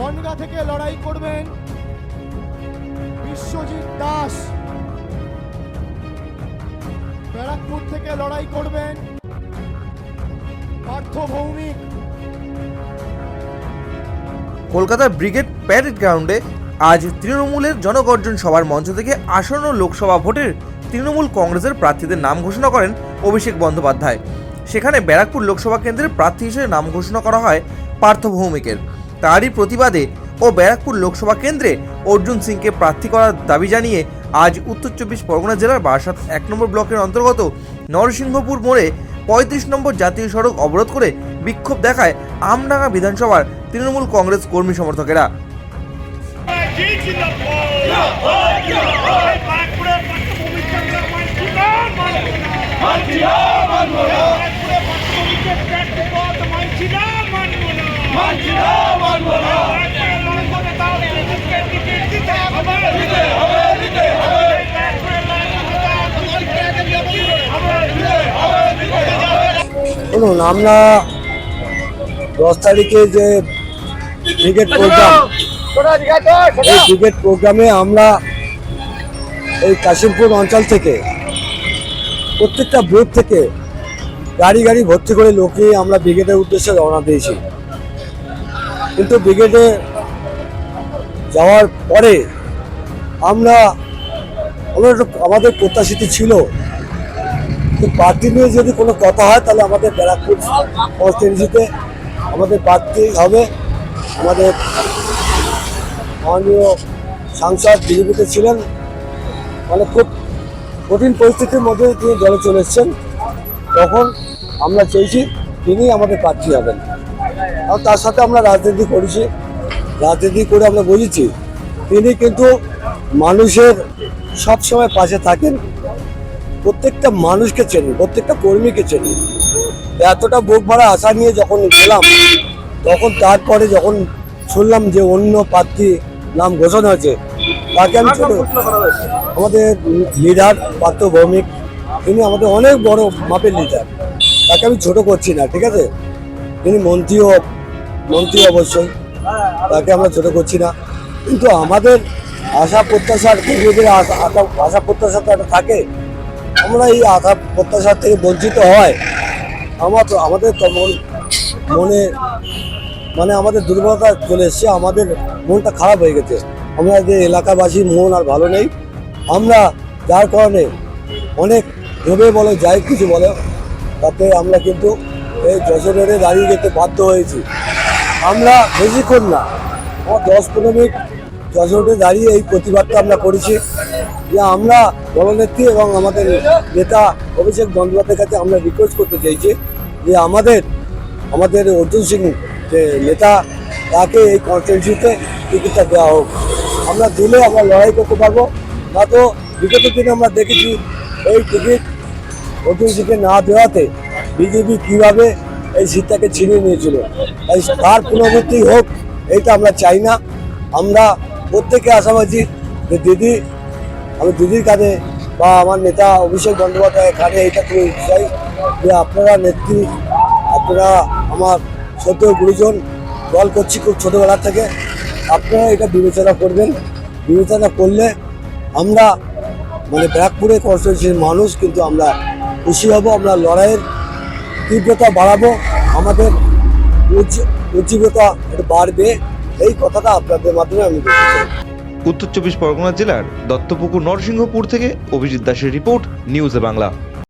বনগা থেকে লড়াই করবেন বিশ্বজিৎ দাস। ব্যারাকপুর থেকে লড়াই করবেন পার্থ ভৌমিক। কলকাতার ব্রিগেড প্যারেড গ্রাউন্ডে আজ তৃণমূলের জনগর্জন সভার মঞ্চ থেকে আসন্ন লোকসভা ভোটের তৃণমূল কংগ্রেসের প্রার্থীদের নাম ঘোষণা করেন অভিষেক বন্দ্যোপাধ্যায়। সেখানে ব্যারাকপুর লোকসভা কেন্দ্রের প্রার্থী হিসেবে নাম ঘোষণা করা হয় পার্থ ভৌমিকের। তারই প্রতিবাদে ও ব্যারাকপুর লোকসভা কেন্দ্রে অর্জুন সিংকে প্রার্থী করার দাবি জানিয়ে আজ উত্তর চব্বিশ পরগনা জেলার বারাসাত এক নম্বর ব্লকের অন্তর্গত নরসিংহপুর মোড়ে পঁয়ত্রিশ নম্বর জাতীয় সড়ক অবরোধ করে বিক্ষোভ দেখায় আমডাঙ্গা বিধানসভার তৃণমূল কংগ্রেস কর্মী সমর্থকেরা। জিন্দাবাদ জিন্দাবাদ বাঁকুড়া পট্টভূমি চন্দ্র মানছি না মানছি না মানবো না বাঁকুড়া পট্টভূমিকে প্রার্থীপদ মানছি না মানবো না মানছি না মানবো না বাঁকুড়া লড়বো না তাও বিজেপিকে টিকিট দিতে হবে দিতে হবে দিতে হবে বাঁকুড়া লড়বো না তাও বিজেপিকে টিকিট দিতে হবে দিতে হবে দিতে হবে শুনুন আমরা দশ তারিখে যে ক্রিকেট প্রোগ্রাম এই ক্রিকেট প্রোগ্রামে আমরা এই কাশিমপুর অঞ্চল থেকে প্রত্যেকটা বুথ থেকে গাড়ি গাড়ি ভর্তি করে লোক আমরা ব্রিগেডের উদ্দেশ্যে রওনা দিয়েছি। কিন্তু ব্রিগেডে যাওয়ার পরে আমরা আমরা আমাদের প্রত্যাশিত ছিল তো প্রার্থী নিয়ে যদি কোনো কথা হয়, তাহলে আমাদের ব্যারাকপুর কনস্টিটিউন্সিতে আমাদের প্রার্থী হবে। আমাদের মাননীয় সাংসদ বিজেপিতে ছিলেন। মানে খুব কঠিন পরিস্থিতির মধ্যে তিনি দলে চলে এসছেন। তখন আমরা চেয়েছি তিনি আমাদের প্রার্থী হবেন। আর তার সাথে আমরা রাজনীতি করেছি। রাজনীতি করে আমরা বুঝেছি, তিনি কিন্তু মানুষের সবসময় পাশে থাকেন। প্রত্যেকটা মানুষকে চেনি প্রত্যেকটা কর্মীকে চেনি। এতটা বুক ভরা আশা নিয়ে যখন গেলাম তখন তারপরে যখন শুনলাম যে অন্য প্রার্থী নাম ঘোষণা হয়েছে তাকে আমি ছোট আমাদের লিডার পার্থ ভৌমিক তিনি আমাদের অনেক বড় মাপের লিডার। তাকে আমি ছোট করছি না ঠিক আছে? তিনি মন্ত্রী মন্ত্রীও মন্ত্রী অবশ্যই তাকে আমরা ছোট করছি না। কিন্তু আমাদের আশা প্রত্যাশার কর্মীদের আশা- আশা প্রত্যাশা তো একটা থাকে। আমরা এই আশা প্রত্যাশার থেকে বঞ্চিত হয়, আমার তো, আমাদের মন- মনে মানে আমাদের দুর্বলতা চলে এসছে, আমাদের মনটা খারাপ হয়ে গেছে। আমরা যে এলাকাবাসীর মন আর ভালো নেই। আমরা যার কারণে অনেক ভেবে বলে, যাই কিছু বলে, তাতে আমরা কিন্তু এই যশোরে দাঁড়িয়ে যেতে বাধ্য হয়েছি। আমরা বেশিক্ষণ না, আমার দশ পনেরো মিনিট যশোরে দাঁড়িয়ে এই প্রতিবাদটা আমরা করেছি। যে আমরা দলনেত্রী এবং আমাদের নেতা অভিষেক বন্দ্যোপাধ্যায়ের কাছে আমরা রিকোয়েস্ট করতে চাইছি যে আমাদের আমাদের অর্জুন সিং যে নেতা, তাকে এই কনস্টিটিউন্সিতে টিকিটটা দেওয়া হোক। আমরা দিলে আমরা লড়াই করতে পারব। না তো বিগত দিনে আমরা দেখেছি এই টিকিট অর্জুন সিংকে না দেওয়াতে বিজেপি কীভাবে এই সিটটাকে ছিনিয়ে নিয়েছিল। তাই তার পুনরাবৃত্তি হোক, এইটা আমরা চাই না। আমরা প্রত্যেকে আশাবাদী যে দিদি, আমি দিদির কাছে বা আমার নেতা অভিষেক বন্দ্যোপাধ্যায়ের কাছে এইটা করে চাই যে আপনারা নেত্রী, আপনারা আমার ছোট গুরুজন, দল করছি খুব ছোটোবেলা থেকে, আপনারা এটা বিবেচনা করবেন। বিবেচনা করলে আমরা মানে ব্যারাকপুরে কনস্টিটিউন্সির মানুষ, কিন্তু আমরা খুশি হব, আমরা লড়াইয়ের তীব্রতা বাড়াবো, আমাদের উজ্জ- উজ্জীবতা বাড়বে। এই কথাটা আপনাদের মাধ্যমে আমি বলতে চাই। উত্তর চব্বিশ পরগনা জেলার দত্তপুকুর নরসিংহপুর থেকে অভিজিৎ দাসের রিপোর্ট, নিউজে বাংলা।